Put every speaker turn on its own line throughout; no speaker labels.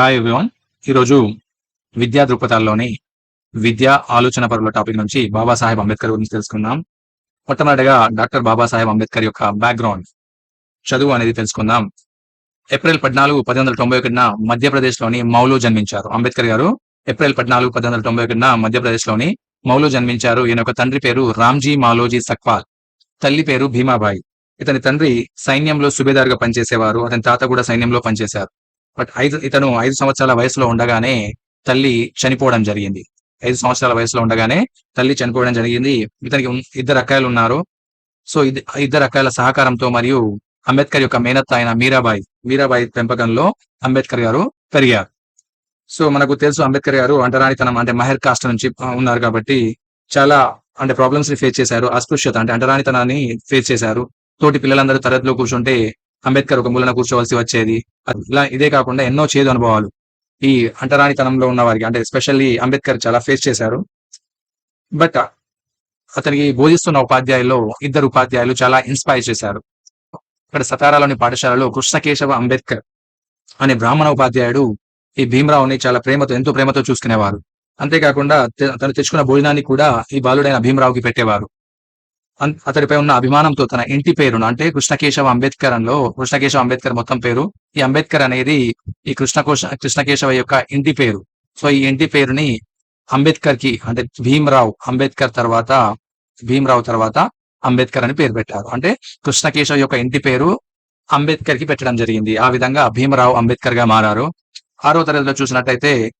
Hi everyone ఈరోజు విద్యా దృక్పథాల్లోని విద్యా ఆలోచన పరుల టాపిక్ నుంచి బాబాసాహెబ్ అంబేద్కర్ గురించి తెలుసుకుందాం. మొట్టమొదటిగా డాక్టర్ బాబాసాహెబ్ అంబేద్కర్ యొక్క బ్యాక్గ్రౌండ్ చదువు అనేది తెలుసుకుందాం. ఏప్రిల్ పద్నాలుగు పది వందల తొంభై ఒకటిన మధ్యప్రదేశ్లోని మౌలో జన్మించారు. అంబేద్కర్ గారు ఏప్రిల్ పద్నాలుగు పది వందల తొంభై ఒకటిన మధ్యప్రదేశ్లోని మౌలో జన్మించారు. ఈయన యొక్క తండ్రి పేరు రామ్జీ మాలోజీ సక్వాల్. తల్లి పేరు భీమాబాయి. ఇతని తండ్రి సైన్యంలో సుబేదారుగా పనిచేసేవారు. అతని తాత కూడా సైన్యంలో పనిచేశారు. బట్ ఐదు ఇతను ఐదు సంవత్సరాల వయసులో ఉండగానే తల్లి చనిపోవడం జరిగింది. ఐదు సంవత్సరాల వయసులో ఉండగానే తల్లి చనిపోవడం జరిగింది. ఇతనికి ఇద్దరు అక్కాయలు ఉన్నారు. సో ఇద్దరు అక్కాయల సహకారంతో మరియు అంబేద్కర్ యొక్క మేనత్త అయిన మీరాబాయి మీరాబాయి పెంపకంలో అంబేద్కర్ గారు పెరిగారు. సో మనకు తెలుసు అంబేద్కర్ గారు అంటరానితనం అంటే మహర్ కాస్ట్ నుంచి ఉన్నారు కాబట్టి చాలా అంటే ప్రాబ్లమ్స్ని ఫేస్ చేశారు. అస్పృశ్యత అంటే అంటరానితనాన్ని ఫేస్ చేశారు. తోటి పిల్లలందరూ తరగతిలో కూర్చుంటే అంబేద్కర్ ఒక మూలన కూర్చోవలసి వచ్చేది. అది ఇలా ఇదే కాకుండా ఎన్నో చేదు అనుభవాలు. ఈ అంటరానితనంలో ఉన్న వారికి అంటే ఎస్పెషల్లీ అంబేద్కర్ చాలా ఫేస్ చేశారు. బట్ అతనికి బోధిస్తున్న ఉపాధ్యాయుల్లో ఇద్దరు ఉపాధ్యాయులు చాలా ఇన్స్పైర్ చేశారు. ఇక్కడ సతారాలోని పాఠశాలలో కృష్ణకేశవ అంబేద్కర్ అనే బ్రాహ్మణ ఉపాధ్యాయుడు ఈ భీమరావుని చాలా ప్రేమతో ఎంతో ప్రేమతో చూసుకునేవారు. అంతేకాకుండా తను తెచ్చుకున్న భోజనాన్ని కూడా ఈ బాలుడైన భీమరావుకి పెట్టేవారు. అతడిపై ఉన్న అభిమానంతో తన ఇంటి పేరును అంటే కృష్ణకేశవ అంబేద్కర్లో కృష్ణకేశవ అంబేద్కర్ మొత్తం పేరు ఈ అంబేద్కర్ అనేది ఈ కృష్ణకోశ కృష్ణకేశవ యొక్క ఇంటి పేరు. సో ఈ ఇంటి పేరుని అంబేద్కర్కి అంటే భీమరావు అంబేద్కర్ తర్వాత భీమరావు తర్వాత అంబేద్కర్ అని పేరు పెట్టారు. అంటే కృష్ణకేశవ్ యొక్క ఇంటి పేరు అంబేద్కర్కి పెట్టడం జరిగింది. ఆ విధంగా భీమరావు అంబేద్కర్గా మారారు. ఆరో తరగతిలో చూసినట్టయితే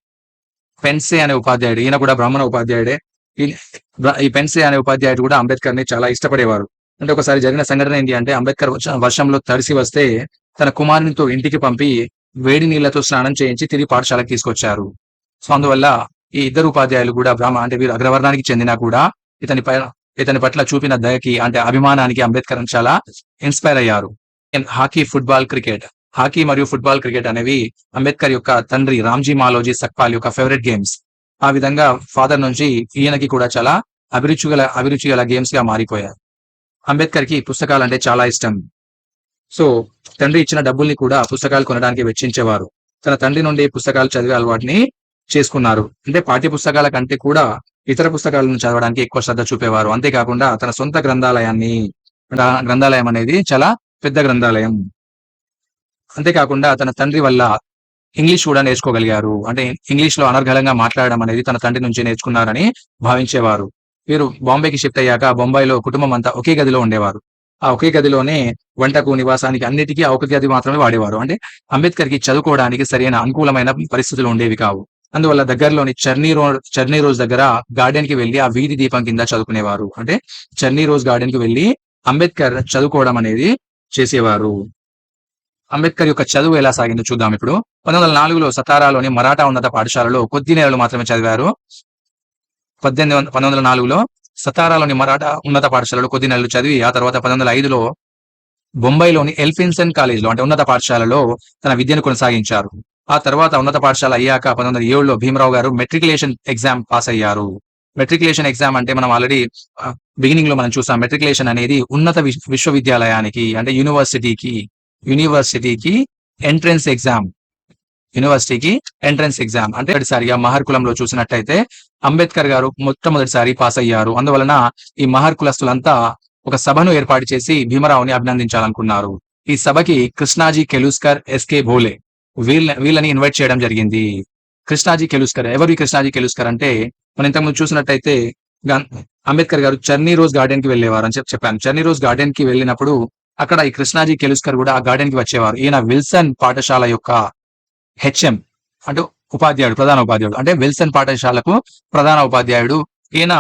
పెన్సే అనే ఉపాధ్యాయుడు ఈయన కూడా బ్రాహ్మణ ఉపాధ్యాయుడే. ఈ- పెన్సే అనే ఉపాధ్యాయుడు కూడా అంబేద్కర్ని చాలా ఇష్టపడేవారు. అంటే ఒకసారి జరిగిన సంఘటన ఏంటి అంటే అంబేద్కర్ వర్షంలో తడిసి వస్తే తన కుమారునితో ఇంటికి పంపి వేడి నీళ్ళతో స్నానం చేయించి తిరిగి పాఠశాలకు తీసుకొచ్చారు. సో అందువల్ల ఈ ఇద్దరు ఉపాధ్యాయులు కూడా బ్రాహ్మణ అంటే వీరు అగ్రవర్ణానికి చెందినా కూడా ఇతని పైన ఇతని పట్ల చూపిన దయకి అంటే అభిమానానికి అంబేద్కర్ చాలా ఇన్స్పైర్ అయ్యారు. Hockey football cricket. హాకీ మరియు ఫుట్బాల్ క్రికెట్ అనేవి అంబేద్కర్ యొక్క తండ్రి రామ్జీ మాలోజీ సక్పాల్ యొక్క ఫేవరెట్ గేమ్స్. ఆ విధంగా ఫాదర్ నుంచి ఈయనకి కూడా చాలా అభిరుచి గల అభిరుచి గల గేమ్స్గా మారిపోయారు. అంబేద్కర్కి పుస్తకాలు అంటే చాలా ఇష్టం. సో తండ్రి ఇచ్చిన డబ్బుల్ని కూడా పుస్తకాలు కొనడానికి వెచ్చించేవారు. తన తండ్రి నుండి పుస్తకాలు చదివే అలవాటుని చేసుకున్నారు. అంటే పాఠ్య పుస్తకాల కంటే కూడా ఇతర పుస్తకాలను చదవడానికి ఎక్కువ శ్రద్ధ చూపేవారు. అంతేకాకుండా తన సొంత గ్రంథాలయాన్ని గ్రంథాలయం అనేది చాలా పెద్ద గ్రంథాలయం. అంతేకాకుండా తన తండ్రి వల్ల ఇంగ్లీష్ కూడా నేర్చుకోగలిగారు. అంటే ఇంగ్లీష్లో అనర్గళంగా మాట్లాడడం అనేది తన తండ్రి నుంచి నేర్చుకున్నారని భావించేవారు. వీరు బాంబేకి షిఫ్ట్ అయ్యాక బొంబాయిలో కుటుంబం అంతా ఒకే గదిలో ఉండేవారు. ఆ ఒకే గదిలోనే వంటకు నివాసానికి అన్నిటికీ ఆ ఒక గది మాత్రమే వాడేవారు. అంటే అంబేద్కర్కి చదువుకోవడానికి సరైన అనుకూలమైన పరిస్థితులు ఉండేవి కావు. అందువల్ల దగ్గరలోని చర్నీ రోడ్ చర్నీ రోజ్ దగ్గర గార్డెన్కి వెళ్ళి ఆ వీధి దీపం కింద చదువుకునేవారు. అంటే చర్నీ రోజ్ గార్డెన్కి వెళ్ళి అంబేద్కర్ చదువుకోవడం అనేది చేసేవారు. అంబేద్కర్ యొక్క చదువు ఎలా సాగిందో చూద్దాం ఇప్పుడు. పంతొమ్మిది వందల నాలుగులో సతారాలోని మరాఠా ఉన్నత పాఠశాలలో కొద్ది నెలలు మాత్రమే చదివారు. పద్దెనిమిది పంతొమ్మిది వందల నాలుగులో సతారాలోని మరాఠా ఉన్నత పాఠశాలలో కొద్ది నెలలు చదివి ఆ తర్వాత పంతొమ్మిది వందల ఐదులో బొంబాయిలోని ఎల్ఫిన్సన్ కాలేజ్ అంటే ఉన్నత పాఠశాలలో తన విద్యను కొనసాగించారు. ఆ తర్వాత ఉన్నత పాఠశాల అయ్యాక పంతొమ్మిది వందల ఏడులో భీమరావు గారు మెట్రికులేషన్ ఎగ్జామ్ పాస్ అయ్యారు. మెట్రికులేషన్ ఎగ్జామ్ అంటే మనం ఆల్రెడీ బిగినింగ్లో మనం చూసాం. మెట్రికులేషన్ అనేది ఉన్నత విశ్వవిద్యాలయానికి అంటే యూనివర్సిటీకి యూనివర్సిటీకి ఎంట్రన్స్ ఎగ్జామ్ యూనివర్సిటీకి ఎంట్రన్స్ ఎగ్జామ్ అంటే మొదటిసారిగా మహర్ కులంలో చూసినట్టయితే అంబేద్కర్ గారు మొట్టమొదటిసారి పాస్ అయ్యారు. అందువలన ఈ మహర్ కులస్తులంతా ఒక సభను ఏర్పాటు చేసి భీమరావుని అభినందించాలనుకున్నారు. ఈ సభకి కృష్ణాజీ కెలుస్కర్ ఎస్కే భోలే వీళ్ళ వీళ్ళని ఇన్వైట్ చేయడం జరిగింది. కృష్ణాజీ కెలుస్కర్ ఎవరు కృష్ణాజీ కెలుస్కర్ అంటే మనం ఇంతకుముందు చూసినట్టయితే అంబేద్కర్ గారు చర్నీ రోజ్ గార్డెన్కి వెళ్ళేవారు అని చెప్పి చెప్పాను. చర్నీ రోజ్ గార్డెన్కి వెళ్ళినప్పుడు అక్కడ ఈ కృష్ణాజీ కెలుస్కర్ కూడా ఆ గార్డెన్కి వచ్చేవారు. ఈయన విల్సన్ పాఠశాల యొక్క హెచ్ఎం అంటే ఉపాధ్యాయుడు ప్రధాన ఉపాధ్యాయుడు. అంటే విల్సన్ పాఠశాలకు ప్రధాన ఉపాధ్యాయుడు. ఈయన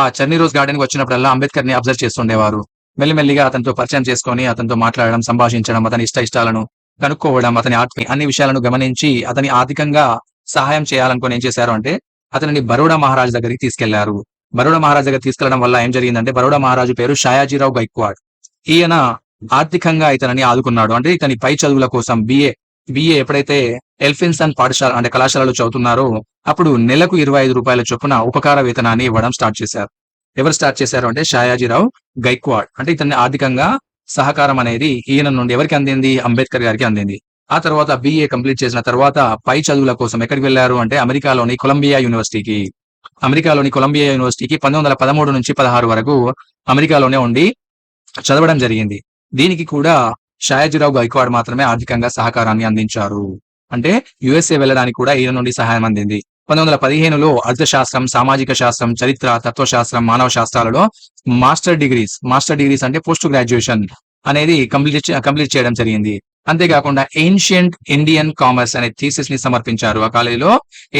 ఆ చర్నీ రోజ్ గార్డెన్కి వచ్చినప్పుడల్లా అంబేద్కర్ని అబ్జర్వ్ చేస్తుండేవారు. మెల్లిమెల్లిగా అతనితో పరిచయం చేసుకొని అతనితో మాట్లాడడం సంభాషించడం అతని ఇష్ట ఇష్టాలను కనుక్కోవడం అతని ఆత్మీ అన్ని విషయాలను గమనించి అతని ఆర్థికంగా సహాయం చేయాలనుకుని ఏం చేశారు అంటే అతనిని బరోడా మహారాజ్ దగ్గరికి తీసుకెళ్ళారు. బరోడా మహారాజ్ దగ్గర తీసుకెళ్ళడం వల్ల ఏం జరిగిందంటే బరోడా మహారాజు పేరు షాయాజీరావు గైక్వాడ్. ఈయన ఆర్థికంగా ఇతనిని ఆదుకున్నాడు. అంటే ఇతని పై చదువుల కోసం బిఏ బిఏ ఎప్పుడైతే ఎల్ఫిన్సన్ పాఠశాల అంటే కళాశాలలో చదువుతున్నారో అప్పుడు నెలకు ఇరవై ఐదు రూపాయల చొప్పున ఉపకార వేతనాన్ని ఇవ్వడం స్టార్ట్ చేశారు. ఎవరు స్టార్ట్ చేశారు అంటే షాయాజీరావు గైక్వాడ్. అంటే ఇతన్ని ఆర్థికంగా సహకారం అనేది ఈయన నుండి ఎవరికి అందింది? అంబేద్కర్ గారికి అందింది. ఆ తర్వాత బిఏ కంప్లీట్ చేసిన తర్వాత పై చదువుల కోసం ఎక్కడికి వెళ్ళారు అంటే అమెరికాలోని కొలంబియా యూనివర్సిటీకి. అమెరికాలోని కొలంబియా యూనివర్సిటీకి పంతొమ్మిది వందల పదమూడు నుంచి పదహారు వరకు అమెరికాలోనే ఉండి చదవడం జరిగింది. దీనికి కూడా షాయాజీరావు గైక్వాడ్ మాత్రమే ఆర్థికంగా సహకారాన్ని అందించారు. అంటే యుఎస్ఏ వెళ్ళడానికి కూడా ఈయన నుండి సహాయం అందింది. పంతొమ్మిది వందల పదిహేనులో అర్థశాస్త్రం సామాజిక శాస్త్రం చరిత్ర తత్వశాస్త్రం మానవ శాస్త్రాలలో మాస్టర్ డిగ్రీస్ మాస్టర్ డిగ్రీస్ అంటే పోస్ట్ గ్రాడ్యుయేషన్ అనేది కంప్లీట్ కంప్లీట్ చేయడం జరిగింది. అంతేకాకుండా ఏన్షియంట్ ఇండియన్ కామర్స్ అనే థీసిస్ని సమర్పించారు. ఆ కాలేజీలో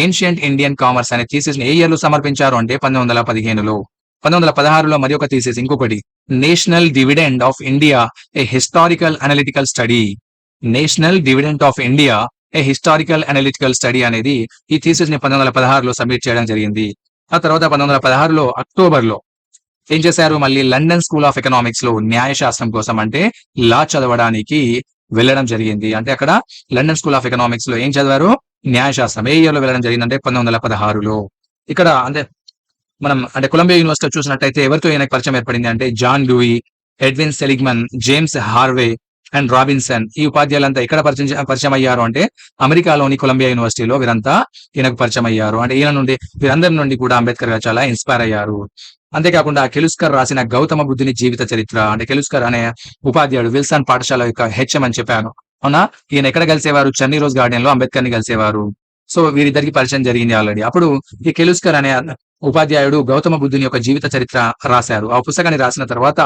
ఏన్షియంట్ ఇండియన్ కామర్స్ అనే థీసిస్ని ఏ ఇయర్లో సమర్పించారు అంటే పంతొమ్మిది వందల పదిహేనులో. పంతొమ్మిది వందల పదహారులో మరి ఒక థీసిస్ ఇంకొకటి national dividend of India a historical analytical study national dividend of India a historical analytical study అనేది ఈ థీసిస్ని పంతొమ్మిది వందల పదహారులో సబ్మిట్ చేయడం జరిగింది. ఆ తర్వాత పంతొమ్మిది వందల పదహారులో అక్టోబర్లో ఏం చేశారు? మళ్ళీ లండన్ స్కూల్ ఆఫ్ ఎకనామిక్స్లో న్యాయశాస్త్రం కోసం అంటే లా చదవడానికి వెళ్ళడం జరిగింది. అంటే అక్కడ లండన్ స్కూల్ ఆఫ్ ఎకనామిక్స్లో ఏం చదివారు? న్యాయశాస్త్రం ఏ ఇయర్లో వెళ్ళడం జరిగిందంటే పంతొమ్మిది వందల పదహారులో. ఇక్కడ అంటే మనం అంటే కొలంబియా యూనివర్సిటీ చూసినట్టయితే ఎవరితో ఈయనకు పరిచయం ఏర్పడింది అంటే John Louis Edwin Seligman James Harvey and Robinson. ఈ ఉపాధ్యాయులంతా ఎక్కడ పరిచయం పరిచయం అయ్యారు అంటే అమెరికాలోని కొలంబియా యూనివర్సిటీలో వీరంతా ఈయనకు పరిచయం అయ్యారు. అంటే ఈయన నుండి వీరందరి నుండి కూడా అంబేద్కర్ గారు చాలా ఇన్స్పైర్ అయ్యారు. అంతేకాకుండా కెలుస్కర్ రాసిన గౌతమ బుద్ధుని జీవిత చరిత్ర అంటే కెలుస్కర్ అనే ఉపాధ్యాయుడు విల్సన్ పాఠశాల యొక్క హెచ్ఎం అని చెప్పాను. అవునా? ఈయన ఎక్కడ కలిసేవారు? చన్నీ రోజ్ గార్డెన్లో అంబేద్కర్ని కలిసేవారు. సో వీరిద్దరికి పరిచయం జరిగింది ఆల్రెడీ. అప్పుడు ఈ కెలుస్కర్ అనే ఉపాధ్యాయుడు గౌతమ బుద్ధుని యొక్క జీవిత చరిత్ర రాశారు. ఆ పుస్తకాన్ని రాసిన తర్వాత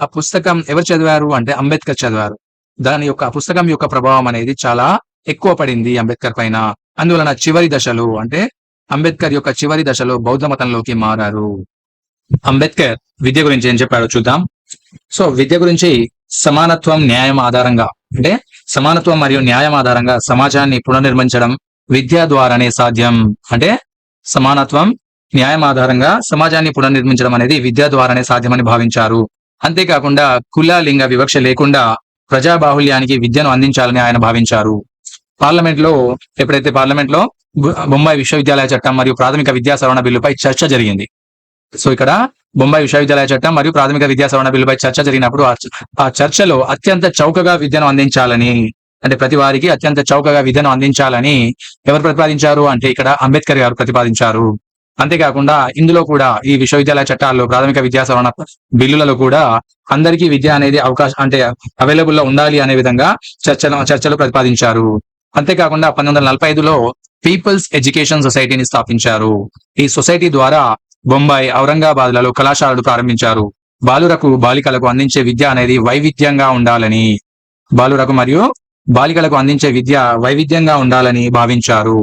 ఆ పుస్తకం ఎవరు చదివారు అంటే అంబేద్కర్ చదివారు. దాని యొక్క పుస్తకం యొక్క ప్రభావం అనేది చాలా ఎక్కువ పడింది అంబేద్కర్ పైన. అందువలన చివరి దశలు అంటే అంబేద్కర్ యొక్క చివరి దశలో బౌద్ధ మతంలోకి మారారు. అంబేద్కర్ విద్య గురించి ఏం చెప్పాడో చూద్దాం. సో విద్య గురించి సమానత్వం న్యాయం ఆధారంగా అంటే సమానత్వం మరియు న్యాయం ఆధారంగా సమాజాన్ని పునర్నిర్మించడం విద్య ద్వారానే సాధ్యం అంటే సమానత్వం న్యాయం ఆధారంగా సమాజాన్ని పునర్నిర్మించడం అనేది విద్య ద్వారానే సాధ్యమని భావించారు. అంతేకాకుండా కుల లింగ వివక్ష లేకుండా ప్రజా బాహుల్యానికి విద్యను అందించాలని ఆయన భావించారు. పార్లమెంట్లో ఎప్పుడైతే పార్లమెంట్లో బొంబాయి విశ్వవిద్యాలయ చట్టం మరియు ప్రాథమిక విద్యా సవరణ బిల్లుపై చర్చ జరిగింది. సో ఇక్కడ బొంబాయి విశ్వవిద్యాలయ చట్టం మరియు ప్రాథమిక విద్యా సవరణ బిల్లుపై చర్చ జరిగినప్పుడు ఆ చర్చలో అత్యంత చౌకగా విద్యను అందించాలని అంటే ప్రతి వారికి అత్యంత చౌకగా విద్యను అందించాలని ఎవరు ప్రతిపాదించారు? అంటే ఇక్కడ అంబేద్కర్ గారు ప్రతిపాదించారు. అంతేకాకుండా ఇందులో కూడా ఈ విశ్వవిద్యాలయ చట్టాల్లో ప్రాథమిక విద్యా సవరణ బిల్లులలో కూడా అందరికీ విద్య అనేది అవకాశం అంటే అవైలబుల్లో ఉండాలి అనే విధంగా చర్చలు చర్చలు ప్రతిపాదించారు. అంతేకాకుండా పంతొమ్మిది వందల నలభై ఐదులో పీపుల్స్ ఎడ్యుకేషన్ సొసైటీని స్థాపించారు. ఈ సొసైటీ ద్వారా బొంబాయి ఔరంగాబాద్లలో కళాశాలలు ప్రారంభించారు. బాలురకు బాలికలకు అందించే విద్య అనేది వైవిధ్యంగా ఉండాలని బాలురకు మరియు బాలికలకు అందించే విద్య వైవిధ్యంగా ఉండాలని భావించారు.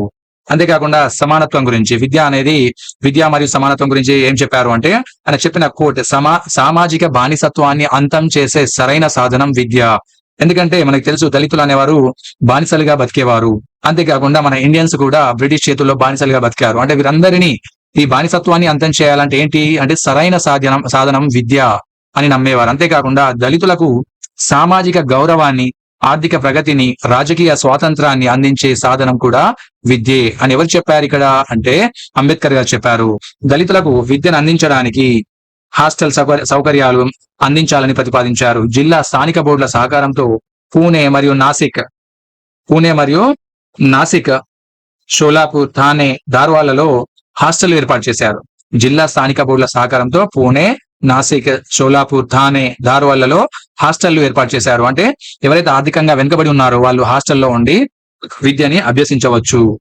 అంతేకాకుండా సమానత్వం గురించి విద్య అనేది విద్య మరియు సమానత్వం గురించి ఏం చెప్పారు అంటే ఆయన చెప్పిన కోట్ సమా సామాజిక బానిసత్వాన్ని అంతం చేసే సరైన సాధనం విద్య. ఎందుకంటే మనకు తెలుసు దళితులు అనేవారు బానిసలుగా బతికేవారు. అంతేకాకుండా మన ఇండియన్స్ కూడా బ్రిటిష్ చేతుల్లో బానిసలుగా బతికారు. అంటే వీరందరినీ ఈ బానిసత్వాన్ని అంతం చేయాలంటే ఏంటి? అంటే సరైన సాధనం సాధనం విద్య అని నమ్మేవారు. అంతేకాకుండా దళితులకు సామాజిక గౌరవాన్ని ఆర్థిక ప్రగతిని రాజకీయ స్వాతంత్రాన్ని అందించే సాధనం కూడా విద్యే అని ఎవరు చెప్పారు ఇక్కడ? అంటే అంబేద్కర్ గారు చెప్పారు. దళితులకు విద్యను అందించడానికి హాస్టల్ సౌకర్య సౌకర్యాలు అందించాలని ప్రతిపాదించారు. జిల్లా స్థానిక బోర్డుల సహకారంతో పూణే మరియు నాసిక్ పూణే మరియు నాసిక్ షోలాపూర్ థానే దార్వాలలో హాస్టల్ ఏర్పాటు చేశారు. జిల్లా స్థానిక బోర్డుల సహకారంతో పూణే నాసిక్ షోలాపూర్ థానే దార్వాళ్ళలో హాస్టళ్ళు ఏర్పాటు చేశారు. అంటే ఎవరైతే ఆర్థికంగా వెనుకబడి ఉన్నారో వాళ్ళు హాస్టల్లో ఉండి విద్యని అభ్యసించవచ్చు.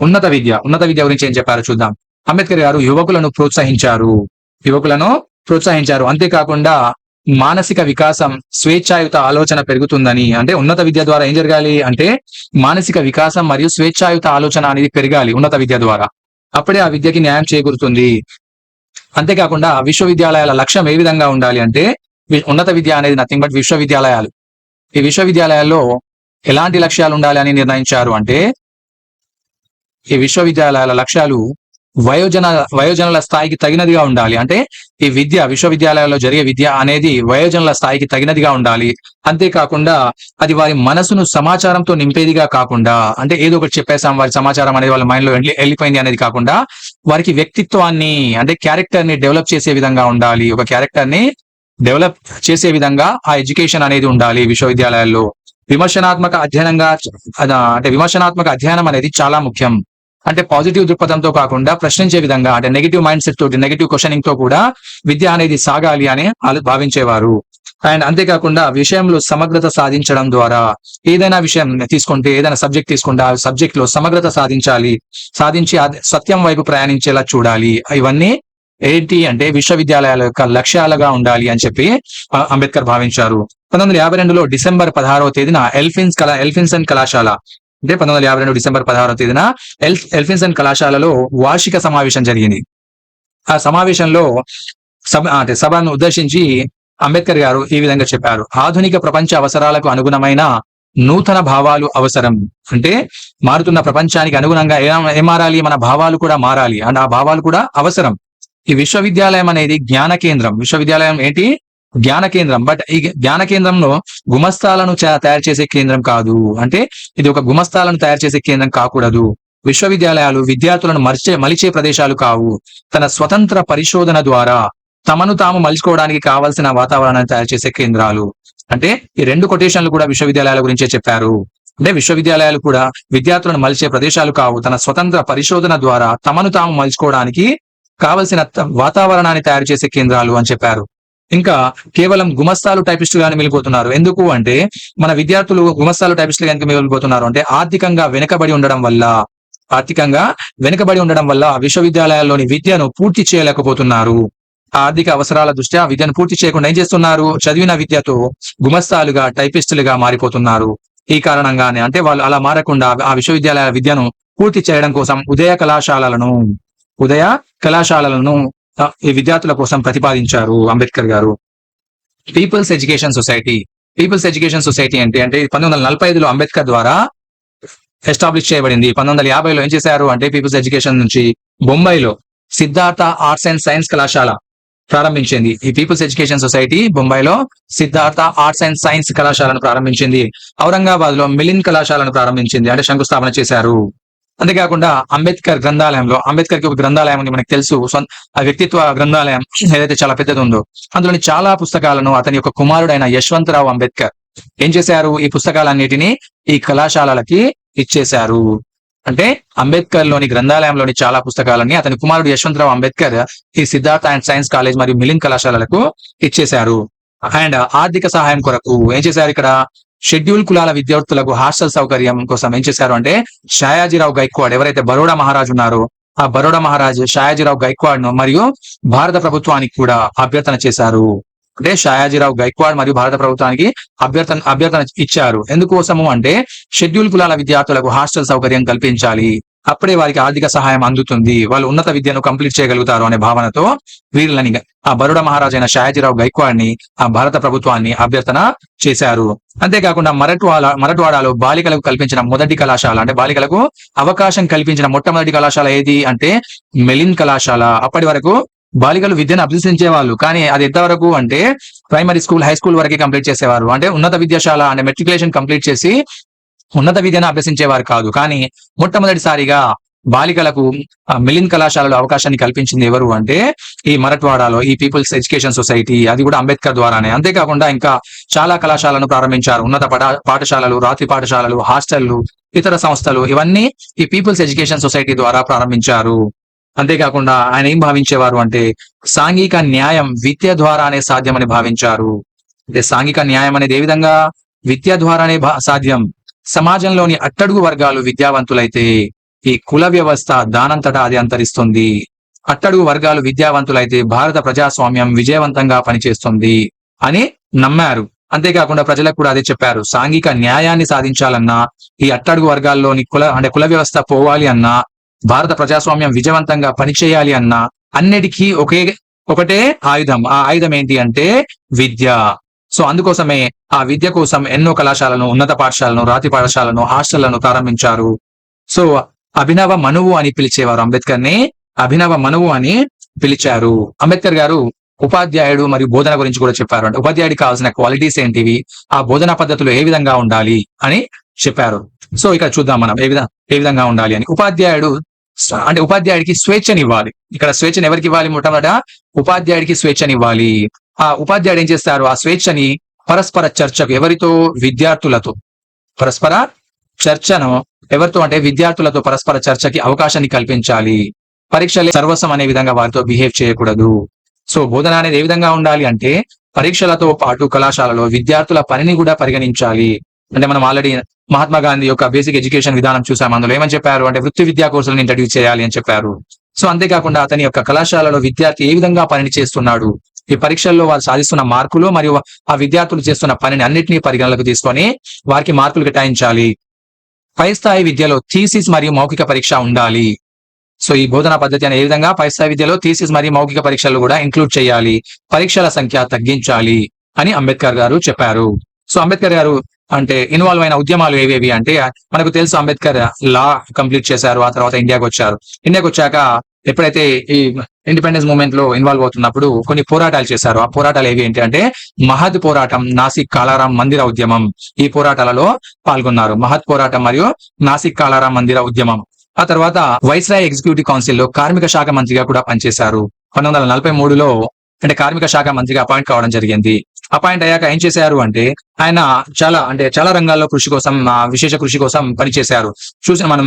ఉన్నత విద్య. ఉన్నత విద్య గురించి ఏం చెప్పారో చూద్దాం. అంబేద్కర్ గారు యువకులను ప్రోత్సహించారు. యువకులను ప్రోత్సహించారు. అంతేకాకుండా మానసిక వికాసం స్వేచ్ఛాయుత ఆలోచన పెరుగుతుందని. అంటే ఉన్నత విద్య ద్వారా ఏం జరగాలి అంటే మానసిక వికాసం మరియు స్వేచ్ఛాయుత ఆలోచన అనేది పెరగాలి ఉన్నత విద్య ద్వారా. అప్పుడే ఆ విద్యకి న్యాయం చేకూరుతుంది. అంతేకాకుండా విశ్వవిద్యాలయాల లక్ష్యం ఏ విధంగా ఉండాలి అంటే వి- ఉన్నత విద్య అనేది నథింగ్ బట్ విశ్వవిద్యాలయాలు. ఈ విశ్వవిద్యాలయాల్లో ఎలాంటి లక్ష్యాలు ఉండాలి అని నిర్ణయించారు అంటే ఈ విశ్వవిద్యాలయాల లక్ష్యాలు వయోజన వయోజనుల స్థాయికి తగినదిగా ఉండాలి. అంటే ఈ విద్య విశ్వవిద్యాలయాల్లో జరిగే విద్య అనేది వయోజనుల స్థాయికి తగినదిగా ఉండాలి. అంతేకాకుండా అది వారి మనసును సమాచారంతో నింపేదిగా కాకుండా అంటే ఏదో ఒకటి చెప్పేసాం వారి సమాచారం అనేది వాళ్ళ మైండ్లో వెళ్ళి- వెళ్ళిపోయింది అనేది కాకుండా వారికి వ్యక్తిత్వాన్ని అంటే క్యారెక్టర్ని డెవలప్ చేసే విధంగా ఉండాలి. ఒక క్యారెక్టర్ని డెవలప్ చేసే విధంగా ఆ ఎడ్యుకేషన్ అనేది ఉండాలి విశ్వవిద్యాలయాల్లో. విమర్శనాత్మక అధ్యయనంగా అద- అంటే విమర్శనాత్మక అధ్యయనం అనేది చాలా ముఖ్యం. అంటే పాజిటివ్ దృక్పథంతో కాకుండా ప్రశ్నించే విధంగా అంటే నెగిటివ్ మైండ్ సెట్ తోటి నెగిటివ్ క్వశ్చనింగ్తో కూడా విద్య అనేది సాగాలి అని వాళ్ళు భావించేవారు. అండ్ అంతేకాకుండా విషయంలో సమగ్రత సాధించడం ద్వారా ఏదైనా విషయం తీసుకుంటే ఏదైనా సబ్జెక్ట్ తీసుకుంటే ఆ సబ్జెక్ట్లో సమగ్రత సాధించాలి. సాధించి సత్యం వైపు ప్రయాణించేలా చూడాలి. ఇవన్నీ ఏంటి అంటే విశ్వవిద్యాలయాల యొక్క లక్ష్యాలుగా ఉండాలి అని చెప్పి అంబేద్కర్ భావించారు. పంతొమ్మిది వందల యాభై రెండులో డిసెంబర్ పదహారవ తేదీన ఎల్ఫిన్స్ కళా ఎల్ఫిన్సన్ కళాశాల అంటే పంతొమ్మిది వందల యాభై రెండు డిసెంబర్ పదహారవ తేదీన ఎల్ ఎల్ఫిన్సన్ కళాశాలలో వార్షిక సమావేశం జరిగింది. ఆ సమావేశంలో సభ అంటే సభను ఉద్దేశించి అంబేద్కర్ గారు ఈ విధంగా చెప్పారు. ఆధునిక ప్రపంచ అవసరాలకు అనుగుణమైన నూతన భావాలు అవసరం. అంటే మారుతున్న ప్రపంచానికి అనుగుణంగా ఏ- ఏం మారాలి? మన భావాలు కూడా మారాలి. అండ్ ఆ భావాలు కూడా అవసరం. ఈ విశ్వవిద్యాలయం అనేది జ్ఞాన కేంద్రం. విశ్వవిద్యాలయం ఏంటి? జ్ఞాన కేంద్రం. బట్ ఈ జ్ఞాన కేంద్రంలో గుమస్తాలను తయారు చేసే కేంద్రం కాదు. అంటే ఇది ఒక గుమస్తాలను తయారు చేసే కేంద్రం కాకూడదు. విశ్వవిద్యాలయాలు విద్యార్థులను మరిచే మలిచే ప్రదేశాలు కావు. తన స్వతంత్ర పరిశోధన ద్వారా తమను తాము మలుచుకోవడానికి కావాల్సిన వాతావరణాన్ని తయారు చేసే కేంద్రాలు. అంటే ఈ రెండు కొటేషన్లు కూడా విశ్వవిద్యాలయాల గురించే చెప్పారు. అంటే విశ్వవిద్యాలయాలు కూడా విద్యార్థులను మలిచే ప్రదేశాలు కావు. తన స్వతంత్ర పరిశోధన ద్వారా తమను తాము మలుచుకోవడానికి కావలసిన వాతావరణాన్ని తయారు చేసే కేంద్రాలు అని చెప్పారు. ఇంకా కేవలం గుమస్తాలు టైపిస్టులుగానే మిగిలిపోతున్నారు. ఎందుకు అంటే మన విద్యార్థులు గుమస్తాలు టైపిస్ట్ ఎందుకు మిగిలిపోతున్నారు. అంటే ఆర్థికంగా వెనుకబడి ఉండడం వల్ల ఆర్థికంగా వెనుకబడి ఉండడం వల్ల విశ్వవిద్యాలయాల్లోని విద్యను పూర్తి చేయలేకపోతున్నారు. ఆర్థిక అవసరాల దృష్ట్యా విద్యను పూర్తి చేయకుండా ఏం చేస్తున్నారు? చదివిన విద్యతో గుమస్తాలుగా టైపిస్టులుగా మారిపోతున్నారు. ఈ కారణంగానే అంటే వాళ్ళు అలా మారకుండా ఆ విశ్వవిద్యాలయాల విద్యను పూర్తి చేయడం కోసం ఉదయ కళాశాలలను ఉదయ కళాశాలలను విద్యార్థుల కోసం ప్రతిపాదించారు అంబేద్కర్ గారు. People's education society people's education society అంటే అంటే పంతొమ్మిది వందల నలభై ఐదులో అంబేద్కర్ ద్వారా ఎస్టాబ్లిష్ చేయబడింది. పంతొమ్మిది వందల యాభైలో ఏం చేశారు అంటే పీపుల్స్ ఎడ్యుకేషన్ నుంచి బొంబాయిలో సిద్ధార్థ ఆర్ట్స్ అండ్ సైన్స్ కళాశాల ప్రారంభించింది. ఈ పీపుల్స్ ఎడ్యుకేషన్ సొసైటీ బొంబాయిలో సిద్ధార్థ ఆర్ట్స్ అండ్ సైన్స్ కళాశాలను ప్రారంభించింది. ఔరంగాబాద్లో మిలిన్ కళాశాలను ప్రారంభించింది. అంటే శంకుస్థాపన చేశారు. అంతేకాకుండా అంబేద్కర్ గ్రంథాలయంలో అంబేద్కర్కి ఒక గ్రంథాలయం ఉంది మనకు తెలుసు. ఆ వ్యక్తిత్వ గ్రంథాలయం ఏదైతే చాలా పెద్దది ఉందో అందులోని చాలా పుస్తకాలను అతని యొక్క కుమారుడైన యశ్వంతరావు అంబేద్కర్ ఏం చేశారు? ఈ పుస్తకాలన్నిటిని ఈ కళాశాలలకి ఇచ్చేశారు. అంటే అంబేద్కర్లోని గ్రంథాలయంలోని చాలా పుస్తకాలని అతని కుమారుడు యశ్వంతరావు అంబేద్కర్ ఈ సిద్ధార్థ అండ్ సైన్స్ కాలేజ్ మరియు మిలిన్ కళాశాలలకు ఇచ్చేశారు. అండ్ ఆర్థిక సహాయం కొరకు ఏం చేశారు ఇక్కడ? షెడ్యూల్ కులాల విద్యార్థులకు హాస్టల్ సౌకర్యం కోసం ఏం చేశారు అంటే షాయాజీరావు గైక్వాడ్ ఎవరైతే బరోడా మహారాజు ఉన్నారో ఆ బరోడా మహారాజు షాయాజీరావు గైక్వాడ్ను మరియు భారత ప్రభుత్వానికి కూడా అభ్యర్థన చేశారు. అంటే షాయాజీరావు గైక్వాడ్ మరియు భారత ప్రభుత్వానికి అభ్యర్థన అభ్యర్థన ఇచ్చారు. ఎందుకోసము అంటే షెడ్యూల్ కులాల విద్యార్థులకు హాస్టల్ సౌకర్యం కల్పించాలి. అప్పుడే వారికి ఆర్థిక సహాయం అందుతుంది. వాళ్ళు ఉన్నత విద్యను కంప్లీట్ చేయగలుగుతారు అనే భావనతో వీళ్ళని ఆ బరుడ మహారాజైన షాయాజీరావు గైక్వాడ్ని ఆ భారత ప్రభుత్వాన్ని అభ్యర్థన చేశారు. అంతేకాకుండా మరట్వాడ మరట్వాడలో బాలికలకు కల్పించిన మొదటి కళాశాల అంటే బాలికలకు అవకాశం కల్పించిన మొట్టమొదటి కళాశాల ఏది అంటే మెలిన్ కళాశాల. అప్పటి వరకు బాలికలు విద్యను అభ్యసించే వాళ్ళు కానీ అది ఎంతవరకు అంటే ప్రైమరీ స్కూల్ హై స్కూల్ వరకే కంప్లీట్ చేసేవారు. అంటే ఉన్నత విద్యాశాల అంటే మెట్రికులేషన్ కంప్లీట్ చేసి ఉన్నత విద్యను అభ్యసించేవారు కాదు. కానీ మొట్టమొదటిసారిగా బాలికలకు మిలిన్ కళాశాలలో అవకాశాన్ని కల్పించింది ఎవరు అంటే ఈ మరట్వాడలో ఈ పీపుల్స్ ఎడ్యుకేషన్ సొసైటీ అది కూడా అంబేద్కర్ ద్వారానే. అంతేకాకుండా ఇంకా చాలా కళాశాలను ప్రారంభించారు. ఉన్నత పాఠశాలలు రాత్రి పాఠశాలలు హాస్టళ్ళు ఇతర సంస్థలు ఇవన్నీ ఈ పీపుల్స్ ఎడ్యుకేషన్ సొసైటీ ద్వారా ప్రారంభించారు. అంతేకాకుండా ఆయన ఏం భావించేవారు అంటే సాంఘిక న్యాయం విద్య ద్వారానే సాధ్యమని భావించారు. అంటే సాంఘిక న్యాయం అనేది ఏ విధంగా విద్య ద్వారానే భా- సాధ్యం? సమాజంలోని అట్టడుగు వర్గాలు విద్యావంతులైతే ఈ కుల వ్యవస్థ దానంతటా అది అంతరిస్తుంది. అట్టడుగు వర్గాలు విద్యావంతులైతే భారత ప్రజాస్వామ్యం విజయవంతంగా పనిచేస్తుంది అని నమ్మారు. అంతేకాకుండా ప్రజలకు కూడా అదే చెప్పారు. సాంఘిక న్యాయాన్ని సాధించాలన్నా ఈ అట్టడుగు వర్గాల్లోని కుల అంటే కుల వ్యవస్థ పోవాలి అన్నా భారత ప్రజాస్వామ్యం విజయవంతంగా పనిచేయాలి అన్నా అన్నిటికీ ఒకే ఒకటే ఆయుధం. ఆ ఆయుధం ఏంటి అంటే విద్య. సో అందుకోసమే ఆ విద్య కోసం ఎన్నో కళాశాలను ఉన్నత పాఠశాలను రాతి పాఠశాలను హాస్టళ్ళను ప్రారంభించారు. సో అభినవ మనువు అని పిలిచేవారు అంబేద్కర్ని అభినవ మనువు అని పిలిచారు. అంబేద్కర్ గారు ఉపాధ్యాయుడు మరియు బోధన గురించి కూడా చెప్పారు. అంటే ఉపాధ్యాయుడికి కావాల్సిన క్వాలిటీస్ ఏంటివి? ఆ బోధనా పద్ధతులు ఏ విధంగా ఉండాలి అని చెప్పారు. సో ఇక్కడ చూద్దాం మనం ఏ విధంగా ఏ విధంగా ఉండాలి అని. ఉపాధ్యాయుడు అంటే ఉపాధ్యాయుడికి స్వేచ్ఛని ఇవ్వాలి ఇక్కడ స్వేచ్ఛను ఎవరికి ఇవ్వాలి మొట్టమొదట? ఉపాధ్యాయుడికి స్వేచ్ఛని ఇవ్వాలి ఆ ఉపాధ్యాయుడు ఏం చేస్తారు? ఆ స్వేచ్ఛని పరస్పర చర్చకు ఎవరితో? విద్యార్థులతో. పరస్పర చర్చను ఎవరితో అంటే విద్యార్థులతో పరస్పర చర్చకి అవకాశాన్ని కల్పించాలి. పరీక్షలే సర్వస్వం అనే విధంగా వారితో బిహేవ్ చేయకూడదు. సో బోధన అనేది ఏ విధంగా ఉండాలి అంటే పరీక్షలతో పాటు కళాశాలలో విద్యార్థుల పనిని కూడా పరిగణించాలి. అంటే మనం ఆల్రెడీ మహాత్మా గాంధీ యొక్క బేసిక్ ఎడ్యుకేషన్ విధానం చూసాం. అందులో ఏమని చెప్పారు? అంటే వృత్తి విద్యా కోర్సులను ఇంట్రడ్యూస్ చేయాలి అని చెప్పారు. సో అంతేకాకుండా అతని యొక్క కళాశాలలో విద్యార్థి ఏ విధంగా పనిని చేస్తున్నాడు? ఈ పరీక్షల్లో వారు సాధిస్తున్న మార్కులు మరియు ఆ విద్యార్థులు చేస్తున్న పనిని అన్నింటినీ పరిగణలోకి తీసుకొని వారికి మార్కులు కేటాయించాలి. పై స్థాయి విద్యలో థీసిస్ మరియు మౌఖిక పరీక్ష ఉండాలి. సో ఈ బోధనా పద్ధతి అనే విధంగా పై స్థాయి విద్యలో థీసిస్ మరియు మౌఖిక పరీక్షలు కూడా ఇంక్లూడ్ చేయాలి. పరీక్షల సంఖ్య తగ్గించాలి అని అంబేద్కర్ గారు చెప్పారు. సో అంబేద్కర్ గారు అంటే ఇన్వాల్వ్ అయిన ఉద్యమాలు ఏవేవి అంటే మనకు తెలుసు అంబేద్కర్ లా కంప్లీట్ చేశారు ఆ తర్వాత ఇండియాకి వచ్చారు. ఇండియాకి వచ్చాక ఎప్పుడైతే ఈ ఇండిపెండెన్స్ మూవ్మెంట్లో ఇన్వాల్వ్ అవుతున్నప్పుడు కొన్ని పోరాటాలు చేశారు. ఆ పోరాటాలు ఏవి ఏంటి అంటే మహద్ పోరాటం నాసిక్ కాలారాం మందిర ఉద్యమం ఈ పోరాటాలలో పాల్గొన్నారు. మహద్ పోరాటం మరియు నాసిక్ కాలారాం మందిర ఉద్యమం. ఆ తర్వాత వైస్రాయ్ ఎగ్జిక్యూటివ్ కౌన్సిల్లో కార్మిక శాఖ మంత్రిగా కూడా పనిచేశారు. పంతొమ్మిది వందల నలభై మూడులో అంటే కార్మిక శాఖ మంత్రిగా అపాయింట్ కావడం జరిగింది. అపాయింట్ అయ్యాక ఏం చేశారు అంటే ఆయన చాలా అంటే చాలా రంగాల్లో కృషి కోసం ఆ, విశేష కృషి కోసం పనిచేశారు. చూసిన మనం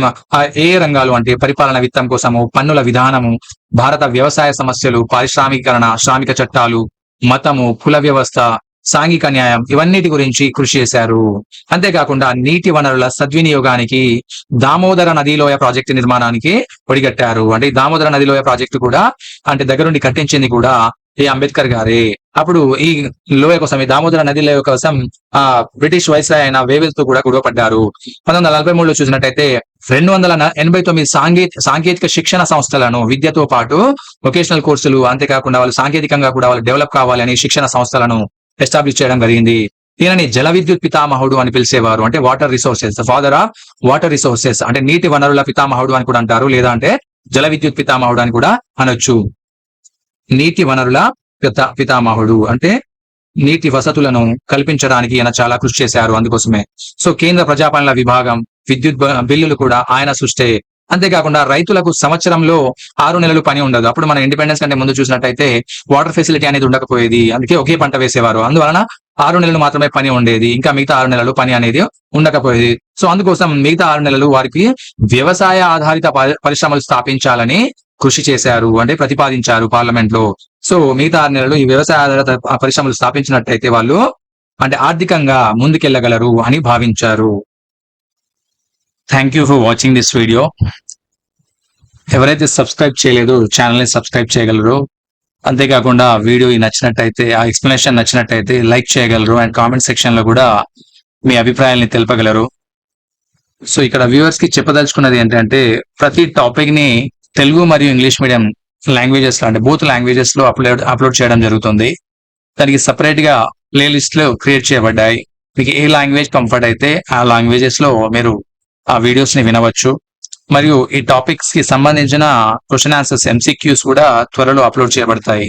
ఏ రంగాలు అంటే పరిపాలన విత్తం కోసము పన్నుల విధానము భారత వ్యవసాయ సమస్యలు పారిశ్రామికీకరణ శ్రామిక చట్టాలు మతము కుల వ్యవస్థ సాంఘిక న్యాయం ఇవన్నిటి గురించి కృషి చేశారు. అంతేకాకుండా నీటి వనరుల సద్వినియోగానికి దామోదర నదిలోయ ప్రాజెక్టు నిర్మాణానికి ఒడిగట్టారు. అంటే దామోదర నదిలోయ ప్రాజెక్టు కూడా అంటే దగ్గరుండి కట్టించింది కూడా ఈ అంబేద్కర్ గారే? అప్పుడు ఈ లోయ కోసం ఈ దామోదర నది లోయ కోసం ఆ బ్రిటిష్ వైస్రాయ్ అయిన వేవెల్తో కూడా గొడవపడ్డారు. పంతొమ్మిది వందల నలభై మూడులో చూసినట్టయితే రెండు వందల ఎనభై తొమ్మిది సాంకే సాంకేతిక శిక్షణ సంస్థలను విద్యతో పాటు వొకేషనల్ కోర్సులు అంతేకాకుండా వాళ్ళు సాంకేతికంగా కూడా వాళ్ళు డెవలప్ కావాలని శిక్షణ సంస్థలను ఎస్టాబ్లిష్ చేయడం జరిగింది. ఈయనని జల విద్యుత్ పితామహుడు అని పిలిచేవారు. అంటే water resources father of water resources. అంటే నీటి వనరుల పితామహుడు అని కూడా అంటారు. లేదా అంటే జల విద్యుత్ పితామహుడు అని కూడా అనొచ్చు. నీటి వనరుల పిత పితామహుడు. అంటే నీటి వసతులను కల్పించడానికి ఆయన చాలా కృషి చేశారు అందుకోసమే. సో కేంద్ర ప్రజాపాలన విభాగం విద్యుత్ బిల్లులు కూడా ఆయన సృష్టే. అంతేకాకుండా రైతులకు సంవత్సరంలో ఆరు నెలలు పని ఉండదు. అప్పుడు మన ఇండిపెండెన్స్ కంటే ముందు చూసినట్టయితే వాటర్ ఫెసిలిటీ అనేది ఉండకపోయేది. అందుకే ఒకే పంట వేసేవారు. అందువలన ఆరు నెలలు మాత్రమే పని ఉండేది. ఇంకా మిగతా ఆరు నెలలు పని అనేది ఉండకపోయేది. సో అందుకోసం మిగతా ఆరు నెలలు వారికి వ్యవసాయ ఆధారిత పరి- పరిశ్రమలు స్థాపించాలని కృషి చేశారు అంటే ప్రతిపాదించారు పార్లమెంట్లో సో మిగతా ఆరు నెలలు ఈ వ్యవసాయ ఆధారిత పరిశ్రమలు స్థాపించినట్టయితే వాళ్ళు అంటే ఆర్థికంగా ముందుకెళ్ళగలరు అని భావించారు. Thank you for watching this video ఎవరైతే సబ్స్క్రైబ్ చేయలేదు ఛానల్ని సబ్స్క్రైబ్ చేయగలరు అంతేకాకుండా వీడియో నచ్చినట్టయితే ఆ ఎక్స్ప్లెనేషన్ నచ్చినట్టయితే లైక్ చేయగలరు అండ్ కామెంట్ సెక్షన్లో కూడా మీ అభిప్రాయాల్ని తెలపగలరు. సో ఇక్కడ వ్యూవర్స్కి చెప్పదలుచుకున్నది ఏంటంటే ప్రతి టాపిక్ని తెలుగు మరియు ఇంగ్లీష్ మీడియం లాంగ్వేజెస్లో అంటే బూత్ లాంగ్వేజెస్లో అప్లోడ్ అప్లోడ్ చేయడం జరుగుతుంది. దానికి సపరేట్గా ప్లేలిస్ట్లు క్రియేట్ చేయబడ్డాయి. మీకు ఏ లాంగ్వేజ్ కంఫర్ట్ అయితే ఆ లాంగ్వేజెస్లో మీరు ఆ వీడియోస్ని వినవచ్చు. మరియు ఈ టాపిక్స్కి సంబంధించిన క్వశ్చన్ ఆన్సర్స్ ఎంసీక్యూస్ కూడా త్వరలో అప్లోడ్ చేయబడతాయి.